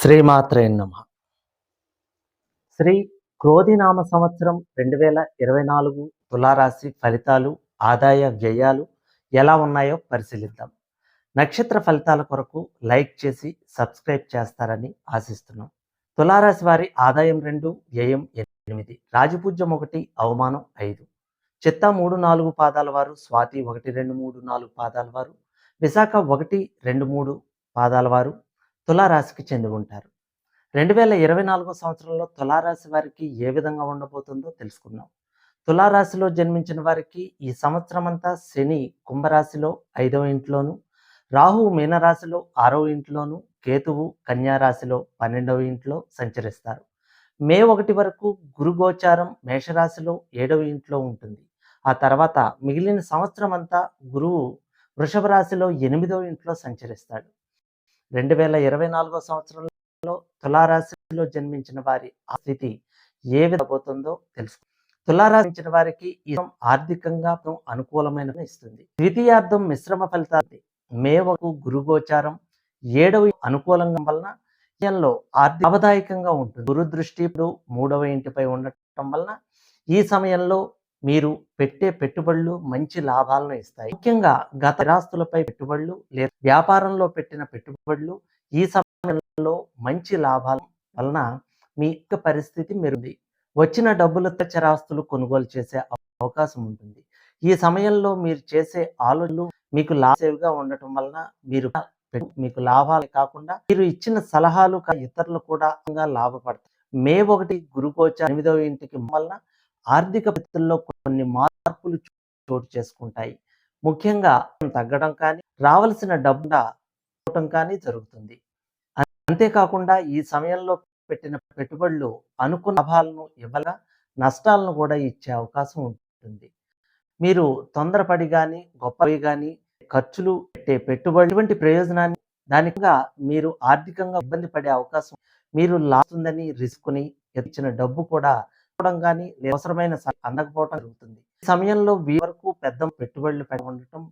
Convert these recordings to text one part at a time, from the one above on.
శ్రీమాత్రే నమ. శ్రీ క్రోధినామ సంవత్సరం రెండు వేల ఇరవై నాలుగు తులారాశి ఫలితాలు ఆదాయ వ్యయాలు ఎలా ఉన్నాయో పరిశీలిద్దాం. నక్షత్ర ఫలితాల కొరకు లైక్ చేసి సబ్స్క్రైబ్ చేస్తారని ఆశిస్తున్నాం. తులారాశి వారి ఆదాయం రెండు వ్యయం ఎనిమిది. రాజపూజ్యం ఒకటి అవమానం ఐదు. చిత్త మూడు నాలుగు పాదాల వారు స్వాతి ఒకటి రెండు మూడు నాలుగు పాదాల వారు విశాఖ ఒకటి రెండు మూడు పాదాల వారు తులారాశికి చెంది ఉంటారు. రెండు వేల ఇరవై నాలుగో సంవత్సరంలో తులారాశి వారికి ఏ విధంగా ఉండబోతుందో తెలుసుకుందాం. తులారాశిలో జన్మించిన వారికి ఈ సంవత్సరం అంతా శని కుంభరాశిలో ఐదవ ఇంట్లోను రాహు మీనరాశిలో ఆరవ ఇంట్లోను కేతువు కన్యారాశిలో పన్నెండవ ఇంట్లో సంచరిస్తారు. మే ఒకటి వరకు గురుగోచారం మేషరాశిలో ఏడవ ఇంట్లో ఉంటుంది. ఆ తర్వాత మిగిలిన సంవత్సరం అంతా గురువు వృషభ రాశిలో ఎనిమిదవ ఇంట్లో సంచరిస్తాడు. రెండు వేల ఇరవై నాలుగో సంవత్సరంలో తులారాశిలో జన్మించిన వారి ఆ స్థితి ఏ విధపోతుందో తెలుసు. తులారాశించిన వారికి ఈ ఆర్థికంగా అనుకూలమైన ఇస్తుంది. ద్వితీయార్థం మిశ్రమ ఫలితాన్ని మేవకు గురుగోచారం ఏడవ అనుకూలంగా వలన విషయంలో ఆర్థిక లాభదాయకంగా ఉంటుంది. గురు దృష్టి ఇప్పుడు మూడవ ఇంటిపై ఉండటం వలన ఈ సమయంలో మీరు పెట్టే పెట్టుబడులు మంచి లాభాలను ఇస్తాయి. ముఖ్యంగా గత స్థిరాస్తులపై పెట్టుబడులు లేదా వ్యాపారంలో పెట్టిన పెట్టుబడులు ఈ సమయంలో మంచి లాభాల వలన మీ యొక్క పరిస్థితి మెరుంది వచ్చిన డబ్బులతో చరాస్తులు కొనుగోలు చేసే అవకాశం ఉంటుంది. ఈ సమయంలో మీరు చేసే ఆలోచనలు మీకు లాసేవిగా ఉండటం వలన మీరు మీకు లాభాలు కాకుండా మీరు ఇచ్చిన సలహాలు ఇతరులు కూడా లాభపడతారు. మే ఒకటి గురుకోచ ఎనిమిదవ ఇంటికి వలన ఆర్థిక పరిస్థితుల్లో కొన్ని మార్పులు చోటు చేసుకుంటాయి. ముఖ్యంగా తగ్గడం కానీ రావలసిన డబ్బు పోవటం కానీ జరుగుతుంది. అంతేకాకుండా ఈ సమయంలో పెట్టిన పెట్టుబడులు అనుకున్న లాభాలను ఇవ్వగా నష్టాలను కూడా ఇచ్చే అవకాశం ఉంటుంది. మీరు తొందరపడి కానీ గొప్పవి కానీ ఖర్చులు పెట్టే పెట్టుబడి వంటి ప్రయోజనాన్ని దానిగా మీరు ఆర్థికంగా ఇబ్బంది పడే అవకాశం మీరు లాస్తుందని రిస్క్ని ఇచ్చిన డబ్బు కూడా పోవడం కానీ అవసరమైన అందకపోవడం జరుగుతుంది. ఈ సమయంలో వీ వరకు పెద్ద పెట్టుబడులు పెట్టి ఉండటం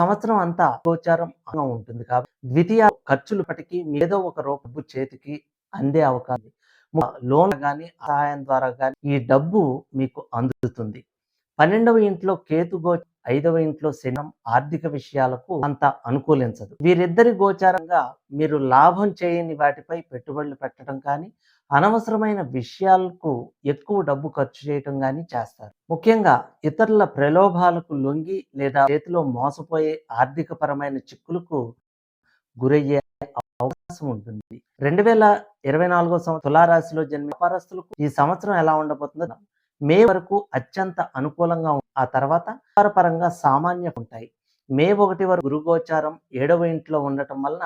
సంవత్సరం అంతా గోచారం ఉంటుంది. కాబట్టి ద్వితీయ ఖర్చులు పటికి ఏదో ఒక రూపు చేతికి అందే అవకాశం. లోన్ కానీ సహాయం ద్వారా కానీ ఈ డబ్బు మీకు అందుతుంది. పన్నెండవ ఇంట్లో కేతు గో ఐదవ ఇంట్లో శనం ఆర్థిక విషయాలకు అంత అనుకూలించదు. వీరిద్దరి గోచారంగా మీరు లాభం చేయని వాటిపై పెట్టుబడులు పెట్టడం కానీ అనవసరమైన విషయాలకు ఎక్కువ డబ్బు ఖర్చు చేయటం కానీ చేస్తారు. ముఖ్యంగా ఇతరుల ప్రలోభాలకు లొంగి లేదా చేతిలో మోసపోయే ఆర్థిక పరమైన చిక్కులకు గురయ్యే అవకాశం ఉంటుంది. రెండు వేల ఇరవై నాలుగో సంవత్సరం తులారాశిలో జన్మ వ్యాపారస్తులకు ఈ సంవత్సరం ఎలా ఉండబోతుందో మే వరకు అత్యంత అనుకూలంగా ఆ తర్వాత వ్యాపారపరంగా సామాన్య ఉంటాయి. మే ఒకటి వరకు గురుగోచారం ఏడవ ఇంట్లో ఉండటం వలన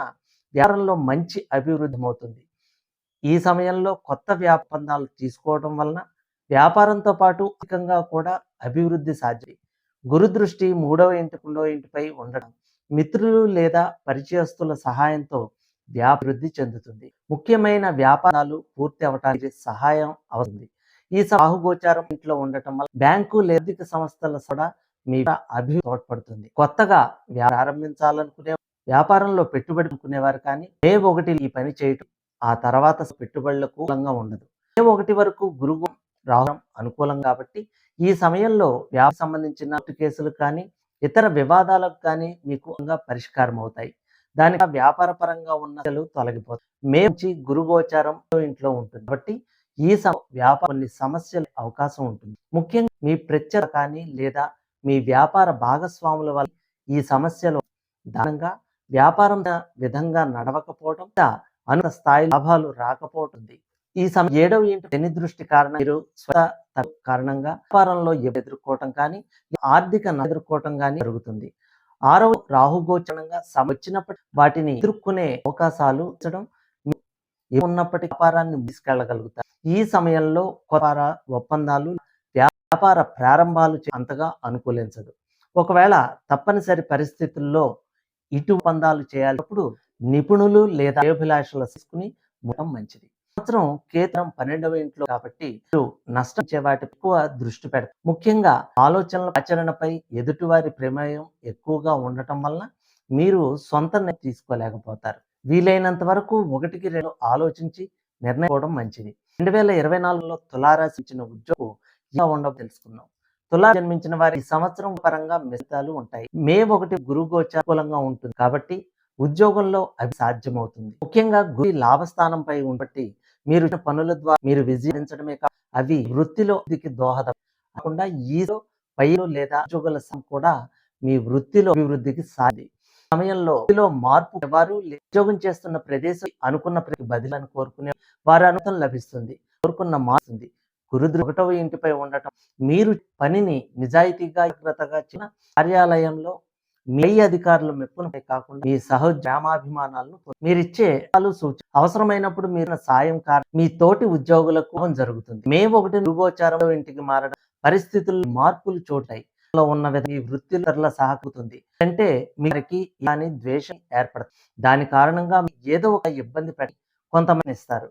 వ్యాపారంలో మంచి అభివృద్ధి అవుతుంది. ఈ సమయంలో కొత్త వ్యాపందాలు తీసుకోవడం వలన వ్యాపారంతో పాటు ఆర్థికంగా కూడా అభివృద్ధి సాధ్యం. గురుదృష్టి మూడవ ఇంటి రెండవ ఇంటిపై ఉండడం మిత్రులు లేదా పరిచయస్తుల సహాయంతో వ్యాభివృద్ధి చెందుతుంది. ముఖ్యమైన వ్యాపారాలు పూర్తి అవటానికి సహాయం అవుతుంది. ఈ సాహుగోచారం ఇంట్లో ఉండటం వల్ల బ్యాంకు లేదా సంస్థల కూడా మీ అభివృద్ధి తోడ్పడుతుంది. కొత్తగా ప్రారంభించాలనుకునే వ్యాపారంలో పెట్టుబడి అనుకునేవారు కానీ మే ఒకటి ఈ పని చేయటం ఆ తర్వాత పెట్టుబడులకు అనుకూలంగా ఉండదు. మే ఒకటి వరకు గురువు రావడం అనుకూలం కాబట్టి ఈ సమయంలో వ్యాప సంబంధించిన కేసులు కానీ ఇతర వివాదాలకు కానీ మీకు ఇంకా పరిష్కారం అవుతాయి. దానికి వ్యాపార పరంగా ఉన్న తొలగిపోతాయి. మే నుంచి గురుగోచారం ఇంట్లో ఉంటుంది కాబట్టి ఈ వ్యాపార కొన్ని సమస్యల అవకాశం ఉంటుంది. ముఖ్యంగా మీ ప్రత్యేక కానీ లేదా మీ వ్యాపార భాగస్వాముల వల్ల ఈ సమస్యలు దానంగా వ్యాపారం విధంగా నడవకపోవడం అన్న స్థాయి లాభాలు రాకపోతుంది. ఈ సమయం ఏడవ ఇంటి శని దృష్టి కారణం మీరు స్వత కారణంగా వ్యాపారంలో ఎదుర్కోవటం కానీ ఆర్థిక ఎదుర్కోవటం కానీ జరుగుతుంది. ఆరవ రాహుగోచరంగా సమ వచ్చినప్పటి వాటిని ఎదుర్కొనే అవకాశాలు ఉంచడం ఏ ఉన్నప్పటికీ వ్యాపారాన్ని తీసుకెళ్ళగలుగుతారు. ఈ సమయంలో వ్యాపార ఒప్పందాలు వ్యాపార ప్రారంభాలు అంతగా అనుకూలించదు. ఒకవేళ తప్పనిసరి పరిస్థితుల్లో ఇటు ఒప్పందాలు చేయాలప్పుడు నిపుణులు లేదా అభిలాషలు తీసుకుని ఉండటం మంచిది. సంవత్సరం కేంద్రం పన్నెండవ ఇంట్లో కాబట్టి మీరు నష్టం వాటి ఎక్కువ దృష్టి పెడతారు. ముఖ్యంగా ఆలోచనల ఆచరణపై ఎదుటివారి ప్రమేయం ఎక్కువగా ఉండటం వలన మీరు సొంత నిర్ణయం తీసుకోలేకపోతారు. వీలైనంత వరకు ఒకటికి రెండు ఆలోచించి నిర్ణయించుకోవడం మంచిది. రెండు వేల ఇరవై నాలుగులో తులారాశి ఇచ్చిన ఉద్యోగం ఎలా ఉండవు తెలుసుకుందాం. తులా జన్మించిన వారి సంవత్సరం పరంగా మిగతాలు ఉంటాయి. మే ఒకటి గురువు గోచారకూలంగా ఉంటుంది కాబట్టి ఉద్యోగంలో అవి సాధ్యమవుతుంది. ముఖ్యంగా గురి లాభస్థానంపై ఉండబట్టి మీరు పనుల ద్వారా మీరు విజయించడమే కాదు అవి వృత్తిలో అభివృద్ధికి దోహదం కాకుండా ఈలో పైలో లేదా ఉద్యోగుల కూడా మీ వృత్తిలో అభివృద్ధికి సాధి సమయంలో వృత్తిలో మార్పు వారు ఉద్యోగం చేస్తున్న ప్రదేశం అనుకున్న ప్రతి బదిలను కోరుకునే వారి అనుభవం లభిస్తుంది. కోరుకున్న మారుతుంది గురుద్రు ఒకటవ ఇంటిపై ఉండటం మీరు పనిని నిజాయితీగా జాగ్రత్తగా చిన్న కార్యాలయంలో మీ అధికారుల మెప్పునపై కాకుండా మీ సహజ గ్రామాభిమానాలను మీరిచ్చే సూచన అవసరమైనప్పుడు మీరు సాయం కారణం మీ తోటి ఉద్యోగులకు జరుగుతుంది. మే ఒకటి గోచారం ఇంటికి మారడం పరిస్థితుల్లో మార్పులు చోటాయి. లో ఉన్న మీ వృత్తిలో సహకూతుంది అంటే మీరికి దాని ద్వేషం ఏర్పడుతుంది దాని కారణంగా ఏదో ఒక ఇబ్బంది పెట్టి కొంతమంది ఇస్తారు.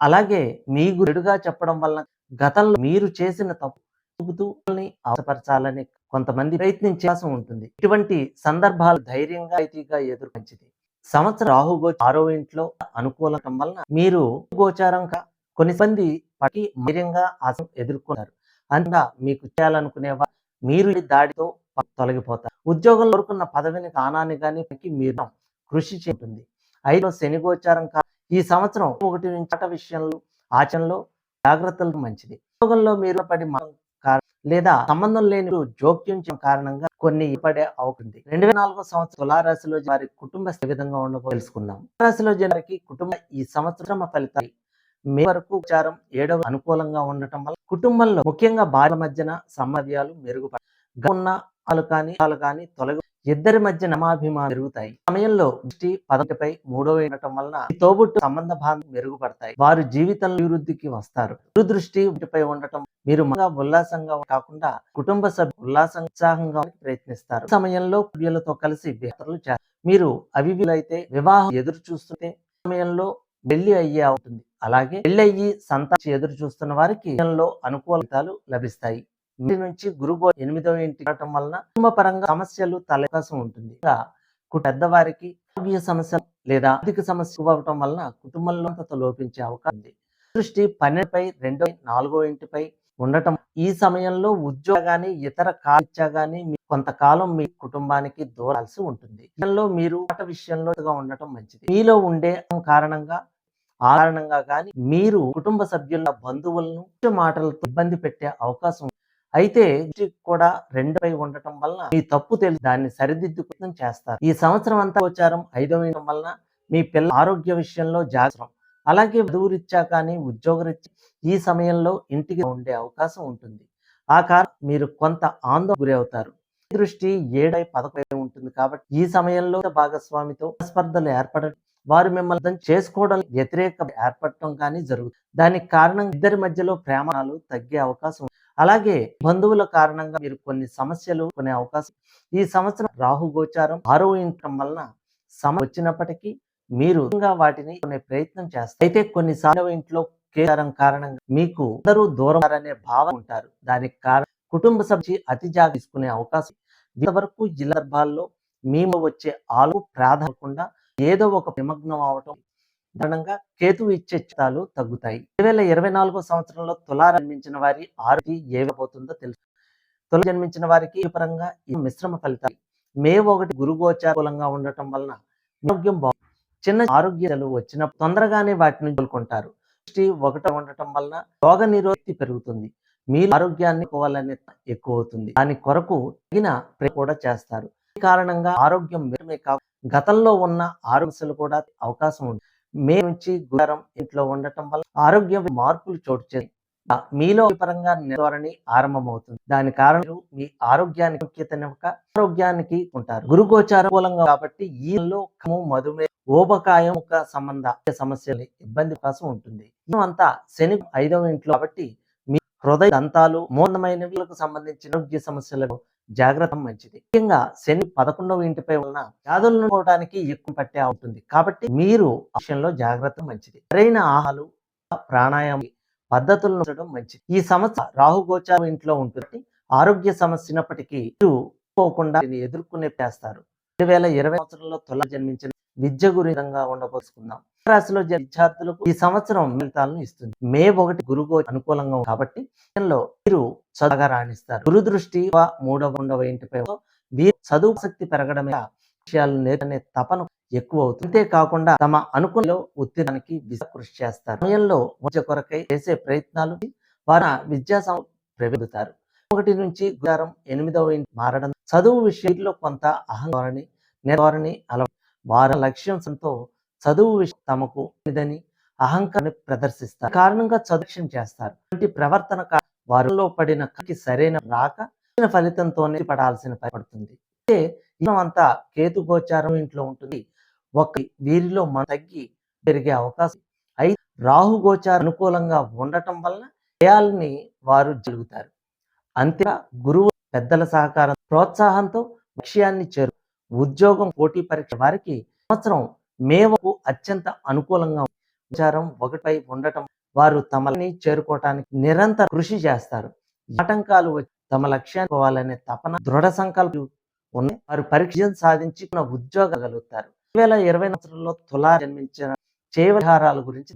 అలాగే మీ గురుడుగా చెప్పడం వల్ల గతంలో మీరు చేసిన తప్పు అవసరపరచాలని కొంతమంది ప్రయత్నించాల్సి ఉంటుంది. ఇటువంటి సందర్భాలు ధైర్యంగా అయితీగా ఎదుర్కొంచింది సంవత్సరం రాహుగో ఆరో ఇంట్లో అనుకూలటం వలన మీరు గోచారం కొన్ని మంది పట్టి ధైర్యంగా ఎదుర్కొన్నారు అంత మీకు చేయాలనుకునే మీరు ఈ దాడితో తొలగిపోతారు. ఉద్యోగంలో కోరుకున్న పదవిని కానాన్ని కానీ మీరు కృషి చేస్తుంది ఐదో శని గోచారం కా ఈ సంవత్సరం ఒకటి నుంచి ఆట విషయంలో ఆచరణలో జాగ్రత్తలు మంచిది. ఉద్యోగంలో మీరు పడి లేదా సంబంధం లేని జోక్యం కారణంగా కొన్ని పడే అవుతుంది రెండు వేల నాలుగో సంవత్సరం తులారాశిలో వారి కుటుంబ విధంగా ఉండబో తెలుసుకుందాం. తులారాశిలో జనరికి కుటుంబ ఈ సంవత్సరం ఫలితాలు మే వరకు ఉపచారం ఏడవ అనుకూలంగా ఉండటం వల్ల కుటుంబంలో ముఖ్యంగా భార్య మధ్యన సమర్యాలు మెరుగుపడ ఉన్న వాళ్ళు కానీ వాళ్ళు కానీ తొలగి ఇద్దరి మధ్య నమాభిమానం పెరుగుతాయి సమయంలో దృష్టి పదవిపై మూడవ వేయడం వలన తోబుట్టు సంబంధ భాగం మెరుగుపడతాయి. వారు జీవితంలో అభివృద్ధికి వస్తారు. గురు దృష్టి వీటిపై ఉండటం మీరు మగా ఉల్లాసంగా కాకుండా కుటుంబ సభ్యులు ఉల్లాసంగా ఉత్సాహంగా ప్రయత్నిస్తారు. సమయంలో ప్రియులతో కలిసి బెహతరులు చేస్తారు. మీరు అవివిలైతే వివాహం ఎదురు చూస్తుంటే సమయంలో పెళ్ళి అయ్యే అవుతుంది అలాగే పెళ్ళి అయ్యి సంతానం ఎదురు చూస్తున్న వారికి జీవితంలో అనుకూలతలు లభిస్తాయి. నుంచి గురువు ఎనిమిదవ ఇంటి ఉండటం వలన కుటుంబ పరంగా సమస్యలు తలకాసం ఉంటుంది. పెద్దవారికి ఆరోగ్య సమస్య లేదా ఆర్థిక సమస్య అవ్వటం వలన కుటుంబంలో అంత లోపించే అవకాశం ఉంది. దృష్టి పన్నెండుపై రెండో నాలుగో ఇంటిపై ఉండటం ఈ సమయంలో ఉద్యోగం ఇతర కాల్చా గానీ కొంతకాలం మీ కుటుంబానికి దూరాల్సి ఉంటుంది. దీనిలో మీరు ఆట విషయంలో ఉండటం మంచిది. మీలో ఉండే కారణంగా ఆ కారణంగా కానీ మీరు కుటుంబ సభ్యుల బంధువులను మాటలతో ఇబ్బంది పెట్టే అవకాశం అయితే దృష్టి కూడా రెండుపై ఉండటం వలన మీ తప్పు తెలిసి దాన్ని సరిదిద్దుకుని చేస్తారు. ఈ సంవత్సరం అంతా ఉచారం ఐదవ వలన మీ పిల్ల ఆరోగ్య విషయంలో జాగ్రత్త. అలాగే దూరిచ్చా కానీ ఉద్యోగరీత్యా ఈ సమయంలో ఇంటికి ఉండే అవకాశం ఉంటుంది. ఆ కారణం మీరు కొంత ఆందోళన గురి అవుతారు దృష్టి ఏడై పదకొండు ఉంటుంది కాబట్టి ఈ సమయంలో భాగస్వామితో స్పర్ధలు ఏర్పడటం వారు మిమ్మల్ని చేసుకోవడం వ్యతిరేక ఏర్పడటం కానీ జరుగుతుంది. దానికి కారణం ఇద్దరి మధ్యలో ప్రేమాలు తగ్గే అవకాశం అలాగే బంధువుల కారణంగా మీరు కొన్ని సమస్యలు కొనే అవకాశం ఈ సంవత్సరం రాహు గోచారం ఆరో ఇంటం వలన సమ వచ్చినప్పటికీ మీరు ఇంకా వాటిని కొనే ప్రయత్నం చేస్తారు అయితే కొన్నిసార్లు ఇంట్లో కేరం కారణంగా మీకు అందరూ దూరం అనే భావం ఉంటారు. దానికి కారణం కుటుంబ సభ్యు అతి జాగ్రత్త తీసుకునే అవకాశం. ఇంతవరకు ఈ సందర్భాల్లో మేము వచ్చే ఆలు ప్రాధాన్యకుండా ఏదో ఒక నిమగ్నం అవటం దారుణంగా కేతు ఇచ్చే చిత్తాలు తగ్గుతాయి. రెండు వేల ఇరవై నాలుగో సంవత్సరంలో తులా జన్మించిన వారి ఆరోగ్యం ఏమైపోతుందో తెలుసు. తుల జన్మించిన వారికి పరంగా ఈ మిశ్రమ ఫలితాలు. మే ఒకటి గురుగోచారంగా ఉండటం వలన ఆరోగ్యం బాగుంది చిన్న ఆరోగ్యాలు వచ్చిన తొందరగానే వాటిని కోలుకుంటారు. దృష్టి ఒకటి ఉండటం వలన రోగ నిరోధి పెరుగుతుంది. మీ ఆరోగ్యాన్ని పోవాలనే ఎక్కువ అవుతుంది. దాని కొరకు తగిన కూడా చేస్తారు. ఈ కారణంగా ఆరోగ్యం మేమే కాక గతంలో ఉన్న ఆరోగ్యాలు కూడా అవకాశం ఉంది మే నుంచి గురం ఇంట్లో ఉండటం వల్ల ఆరోగ్య మార్పులు చోటు చేసి మీలో పరంగా ధోరణి ఆరంభమవుతుంది. దాని కారణం మీ ఆరోగ్యానికి ముఖ్యత ఆరోగ్యానికి ఉంటారు. గురుగోచారం మూలంగా కాబట్టి ఈ మధుమే ఓబకాయం ఒక సంబంధ సమస్యలు ఇబ్బంది కోసం ఉంటుంది. అంతా శని ఐదవ ఇంట్లో కాబట్టి మీ హృదయ దంతాలు మూలమైనవిలకు సంబంధించిన ఆరోగ్య సమస్యలకు జాగ్రత్త మంచిది. ముఖ్యంగా శని పదకొండవ ఇంటిపై ఉన్న వ్యాధులను పోవడానికి ఎక్కువ పట్టే అవుతుంది కాబట్టి మీరు విషయంలో జాగ్రత్త మంచిది. సరైన ఆహాలు ప్రాణాయామం పద్ధతులను ఉండడం మంచిది. ఈ సమస్య రాహుగోచారం ఇంట్లో ఉంటుంది. ఆరోగ్య సమస్యనప్పటికీ మీరు పోకుండా ఎదుర్కొనే చేస్తారు. రెండు వేల ఇరవై సంవత్సరంలో తొల జన్మించిన విద్య గురితంగా ఉండబోసుకుందాం. రాశిలో విద్యార్థులకు ఈ సంవత్సరం ఫలితాలను ఇస్తుంది. మే ఒకటి గురువు అనుకూలంగా కాబట్టి మీరు వీరు చదువుగా రాణిస్తారు. గురు దృష్టి మూడవ రెండవ ఇంటిపై వీరు చదువు శక్తి పెరగడమే విషయాలు నేర్చుకునే తపన ఎక్కువ అవుతుంది. అంతేకాకుండా తమ అనుకులో ఉత్తీర్ణానికి విశేష కృషి చేస్తారు. సమయంలో విద్య కొరకై చేసే ప్రయత్నాలు వారు విద్యా సం- ఒకటి నుంచి గురువారం ఎనిమిదవ ఇంటి మారడం చదువు విషయంలో కొంత అహంకారాన్ని నేర్వారని అలవాటు వారి లక్ష్యంతో చదువు విషయం తమకు లేదని అహంకారాన్ని ప్రదర్శిస్తారు. కారణంగా చదువు చేస్తారు. ఇటువంటి ప్రవర్తన వారిలో పడిన సరైన రాక ఫలితంతోనే పడాల్సిన పడుతుంది. అయితే అంతా కేతు గోచారం ఇంట్లో ఉంటుంది. ఒక వీరిలో మన తగ్గి పెరిగే అవకాశం అయితే రాహు గోచారం అనుకూలంగా ఉండటం వలన జయాల్ని వారు జరుగుతారు. అంతే గురువు పెద్దల సహకారం ప్రోత్సాహంతో లక్ష్యాన్ని చేరు ఉద్యోగం పోటీ పరీక్ష వారికి సంవత్సరం మేవకు అత్యంత అనుకూలంగా విచారం ఒకటిపై ఉండటం వారు తమని చేరుకోవటానికి నిరంతర కృషి చేస్తారు. ఆటంకాలు తమ లక్ష్యాన్ని పోవాలనే తపన దృఢ సంకల్పం ఉన్నాయి. వారు పరీక్ష సాధించి ఉద్యోగగలుగుతారు రెండు వేల ఇరవై సంవత్సరంలో తులా జన్మించిన చేయవహారాల గురించి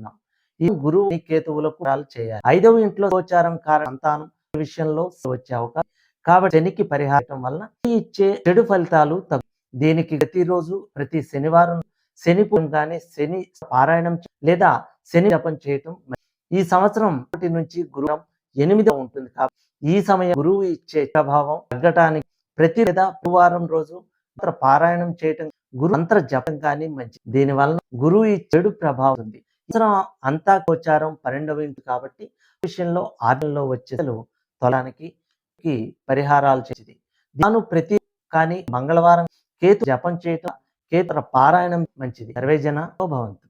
ఈ గురువు కేతువులకు చేయాలి. ఐదవ ఇంట్లో గోచారం కారణ సంతానం విషయంలో వచ్చే అవకాశం. కాబట్టి శనికి పరిహారం వలన ఇచ్చే చెడు ఫలితాలు తగ్గు దీనికి ప్రతిరోజు ప్రతి శనివారం శని కానీ శని పారాయణం లేదా శని జపం చేయటం ఈ సంవత్సరం ఒకటి నుంచి గురువు ఎనిమిది ఉంటుంది కాబట్టి ఈ సమయం గురువు ఇచ్చే ప్రభావం తగ్గటానికి ప్రతి లేదా గురువారం రోజు మంత్ర పారాయణం చేయటం గురు మంత్ర జపం కానీ మంచి దీని వలన గురువు చెడు ప్రభావం ఉంది. అంతా గోచారం పన్నెండవ ఇంటి కాబట్టి విషయంలో ఆర్యంలో వచ్చే తొలానికి పరిహారాలు చేసింది. తాను ప్రతి కానీ మంగళవారం కేతు జపం చేయటం కేతు పారాయణం మంచిది. సర్వేజన భవంతు.